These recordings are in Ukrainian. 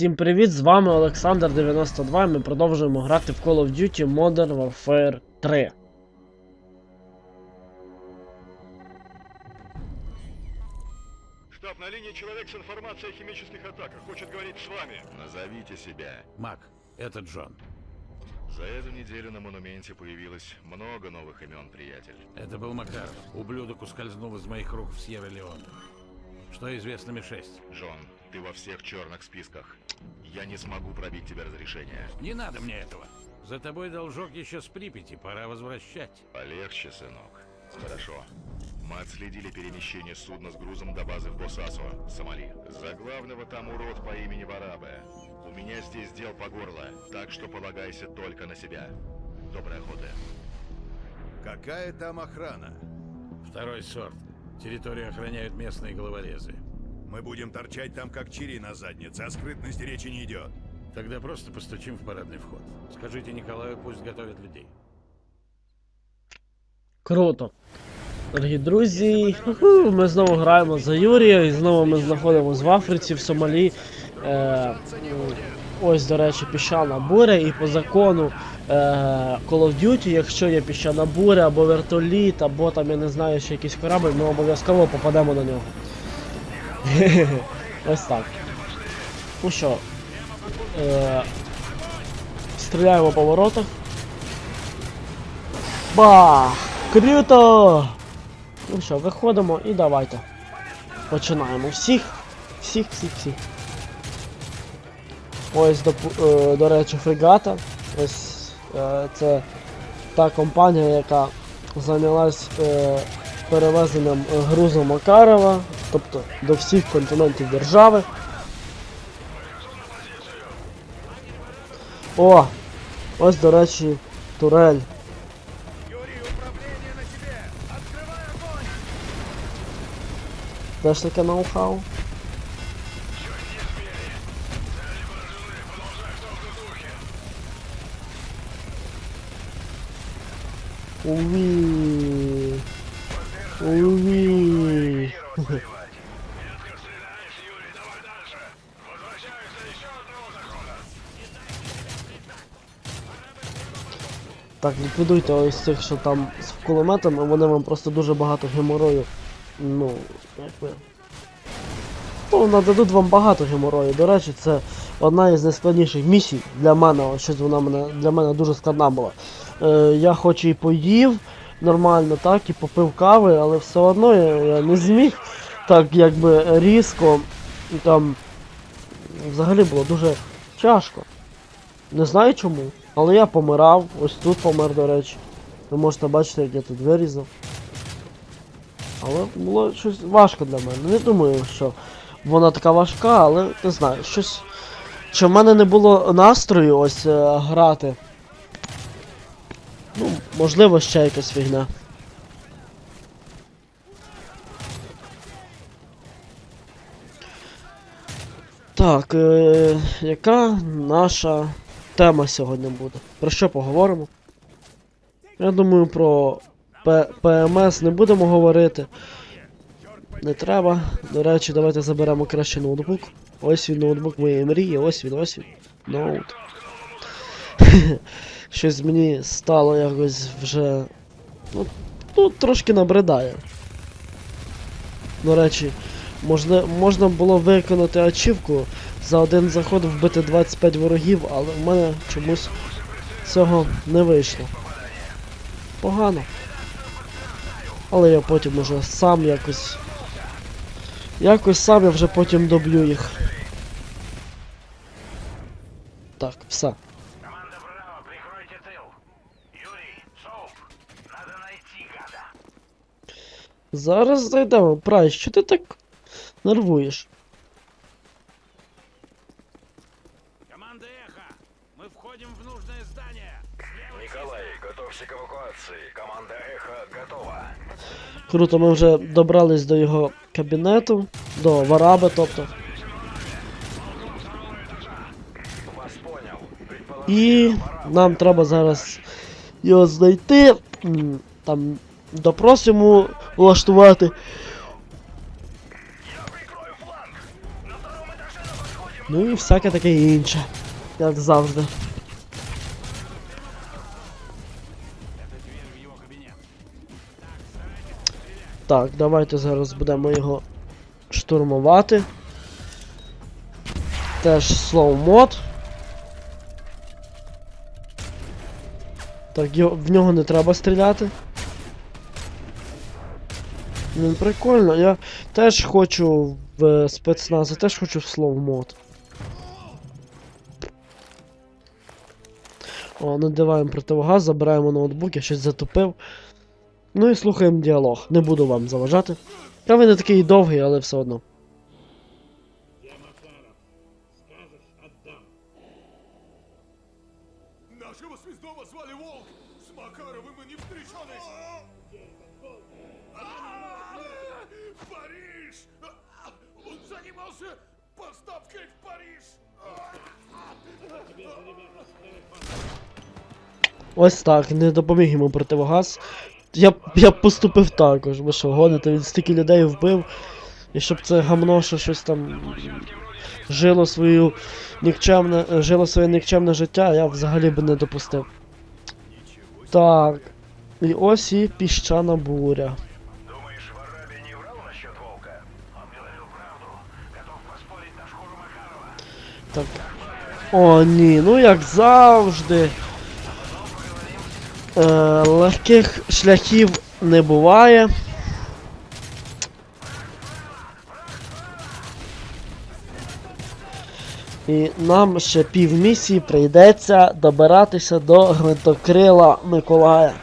Всім привіт! З вами Олександр 92 і ми продовжуємо грати в Call of Duty Modern Warfare 3. Штаб на линии человек с информацией о химических атаках. Хочет говорить с вами. Назовите себя. Мак, это Джон. За эту неделю на монументе появилось много новых имен, приятель. Это был Макаров. Ублюдок ускользнул из моих рук в Сьерра-Леоне. Что известно Ми-6? Джон, ты во всех черных списках. Я не смогу пробить тебе разрешение. Не надо мне этого. За тобой должок еще с Припяти, пора возвращать. Полегче, сынок. Хорошо. Мы отследили перемещение судна с грузом до базы в Босасо, Сомали. За главного там урод по имени Варабе. У меня здесь дел по горло, так что полагайся только на себя. Доброй охоты. Какая там охрана? Второй сорт. Территорию охраняют местные головорезы. Мы будем торчать там, как чири на заднице, а скрытности речи не идет. Тогда просто постучим в парадный вход. Скажите Николаю, пусть готовит людей. Круто. Дорогі друзі, ху-ху, ми знову граємо за Юрія і знову ми знаходимося в Африці, в Сомалі. Е, м, ось, до речі, піщана буря, і по закону е, Call of Duty, якщо є піщана буря або вертоліт, або там я не знаю, ще якийсь корабль, ми обов'язково попадемо на нього. Ось так. Ну що, е, стріляємо по воротах. Бах! Круто! Ну що, виходимо і давайте. Починаємо. Всіх, всіх, всіх, всіх. Ось, до, е, до речі, фрегата. Ось е, це та компанія, яка зайнялась е, перевезенням е, грузу Макарова, тобто до всіх континентів держави. О! Ось, до речі, турель. Ж таке ноу-хау? Уи. Так, ліквідуйте ось цих, що там з кулеметами, вони вам просто дуже багато геморою. Ну, якби. Ну, нададуть вам багато геморою. До речі, це одна із найскладніших місій для мене. Ось Щось вона мене, для мене дуже складна була. Е, я хоч і поїв нормально, так, і попив кави, але все одно я, я не зміг так якби різко. Там взагалі було дуже тяжко. Не знаю чому, але я помирав, ось тут помер, до речі. Ви можете бачити, як я тут вирізав. Але було щось важко для мене. Не думаю, що вона така важка, але не знаю, щось. Чи в мене не було настрою ось е, грати. Ну, можливо, ще якась фігня. Так, е, яка наша тема сьогодні буде? Про що поговоримо? Я думаю, про П ПМС не будемо говорити. Не треба. До речі, давайте заберемо краще ноутбук. Ось він ноутбук моєї мрії, ось він, ось він. Ноут. Щось мені стало якось вже. Ну, тут трошки набридає. До речі, можна, можна було виконати ачівку за один заход вбити 25 ворогів, але в мене чомусь цього не вийшло. Погано. Але я потім уже сам якось. Якось сам я вже потім доб'ю їх. Так, все. Команда Браво, прикройте тыл. Юрий, Соуп, надо найти гада. Зараз зайдемо. Прайс, що ти так нервуєш? Николай, готовься к эвакуации. Команда Эхо готова. Круто, ми вже добрались до його кабінету, до вараби, тобто. І нам треба зараз його знайти. Там допрос йому влаштувати. Ну і всяке таке інше. Як завжди. Так, давайте зараз будемо його штурмувати. Теж slow мод. Так, його, в нього не треба стріляти. Ну, прикольно, я теж хочу в е, спецназ, я теж хочу в slow мод. О, надіваємо противогаз, забираємо ноутбук, я щось затупив. Ну і слухаємо діалог. Не буду вам заважати. Та він не такий довгий, але все одно. Нашего связного звали Волк! С Макаровым мы не встречались! В Париж! Ось так, не допоміг йому противогаз. Я, б- я б поступив також, бо що гоните, він стільки людей вбив. І щоб це гамно, що щось там жило свою нікчемне, жило своє нікчемне життя, я взагалі би не допустив. Так. І ось і піщана буря. Думаешь, Варабий не врал насчет волка? Он говорил правду. Готов поспорить на шкуру Макарова. Так. О, ні, ну як завжди. Е, легких шляхів не буває. І нам ще півмісії прийдеться добиратися до гвинтокрила Миколая.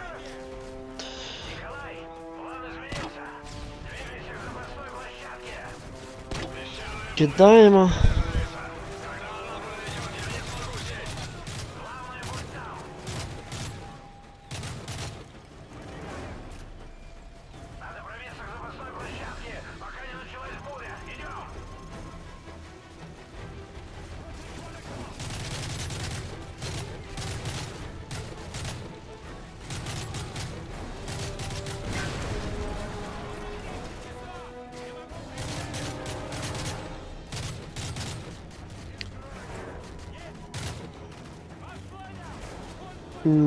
Кидаємо.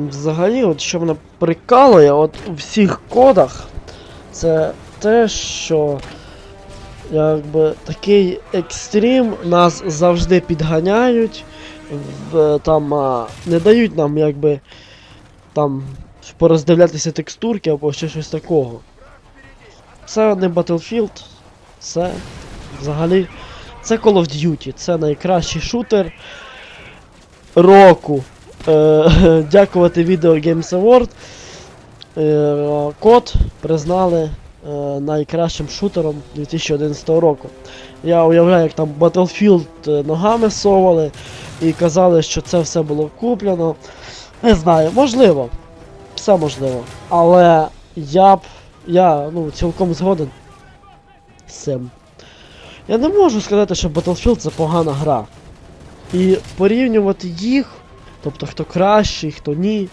Взагалі, от що мене прикалує, от у всіх кодах, це те, що якби такий екстрім нас завжди підганяють, в, там а, не дають нам якби там пороздивлятися текстурки або ще щось такого. Це не Battlefield, це взагалі. Це Call of Duty, це найкращий шутер року. Е, дякувати відео Games Award. Е, код признали е, найкращим шутером 2011 року. Я уявляю, як там Battlefield ногами совали і казали, що це все було куплено. Не знаю, можливо. Все можливо. Але я б. Я ну, цілком згоден з цим. Я не можу сказати, що Battlefield це погана гра. І порівнювати їх, тобто хто кращий, хто ні,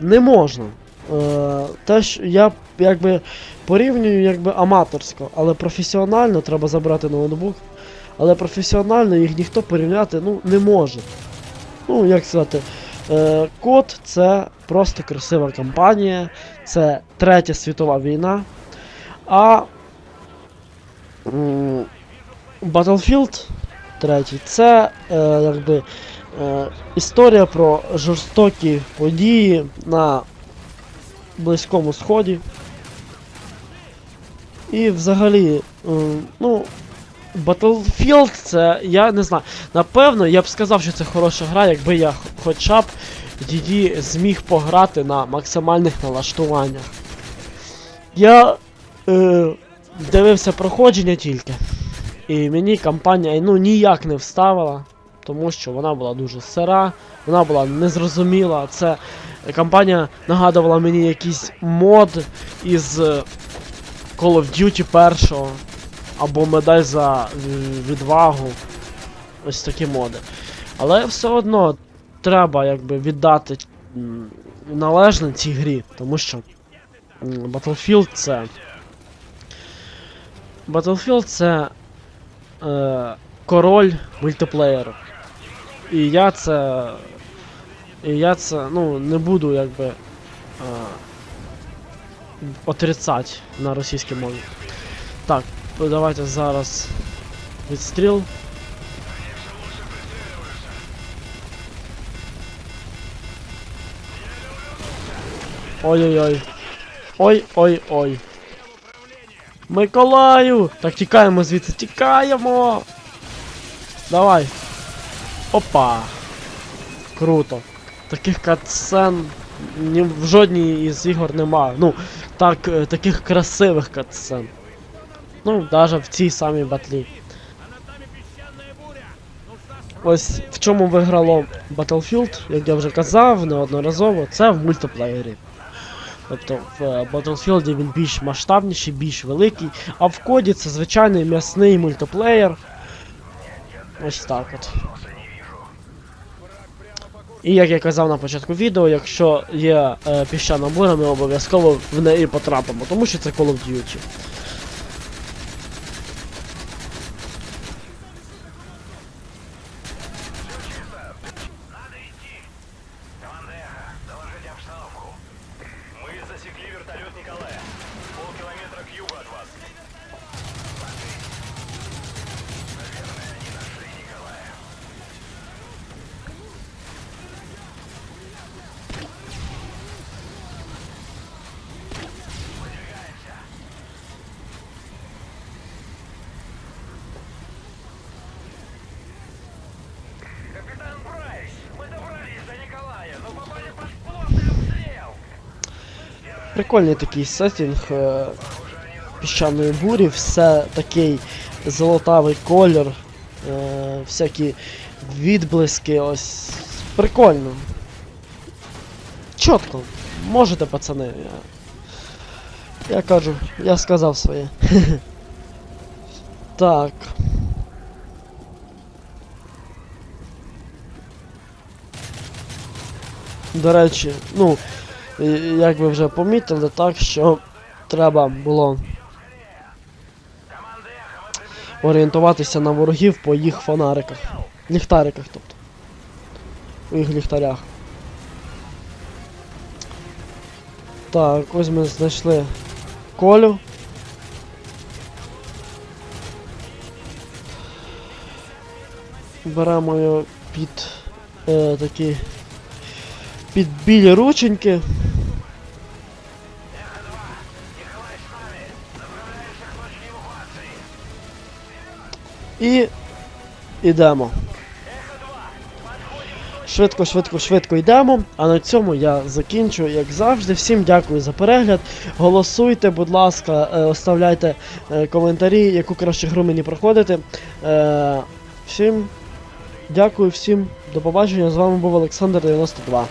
не можна. Е, що я якби порівнюю якби аматорсько, але професіонально треба забрати ноутбук. Але професіонально їх ніхто порівняти ну, не може. Ну, як сказати, е, код це просто красива кампанія, це Третя світова війна. А Battlefield 3 це е, якби е, історія про жорстокі події на Близькому Сході. І взагалі, м, ну, Battlefield це, я не знаю. Напевно, я б сказав, що це хороша гра, якби я хоча б її зміг пограти на максимальних налаштуваннях. Я е, дивився проходження тільки. І мені кампанія ну, ніяк не вставила, тому що вона була дуже сира, вона була незрозуміла. Це кампанія нагадувала мені якийсь мод із е, Call of Duty першого, або медаль за е, відвагу. Ось такі моди. Але все одно треба якби віддати належне цій грі, тому що Battlefield це. Battlefield це е, король мультиплеєру. І я це. І я це, ну, не буду якби. А, отрицать на російській мові. Так, давайте зараз відстріл. Ой-ой-ой. Ой-ой-ой. Миколаю! Так, тікаємо звідси, тікаємо! Давай. Опа. Круто. Таких катсцен ні в жодній із ігор нема. Ну, так, е, таких красивих катсцен. Ну, навіть в цій самій батлі. Ось в чому виграло Battlefield, як я вже казав неодноразово, це в мультиплеєрі. Тобто в е, Battlefield він більш масштабніший, більш великий, а в коді це звичайний м'ясний мультиплеєр. Ось так от. І як я казав на початку відео, якщо є е, піщана буря, ми обов'язково в неї потрапимо, тому що це Call of Duty. Прикольний такий сеттинг е, піщаної бурі, все такий золотавий колір, е, всякі відблиски, ось. Прикольно. Чітко. Можете, пацани. Я, я кажу, я сказав своє. так. До речі, ну, як ви вже помітили, так що треба було орієнтуватися на ворогів по їх фонариках. Ліхтариках, тобто. У їх ліхтарях. Так, ось ми знайшли колю. Беремо його під е, такі під білі рученьки. І йдемо. Швидко, швидко, швидко йдемо. А на цьому я закінчу, як завжди. Всім дякую за перегляд. Голосуйте, будь ласка, е, оставляйте е, коментарі, яку краще гру мені проходити. Е, Всім дякую, всім до побачення. З вами був Олександр 92.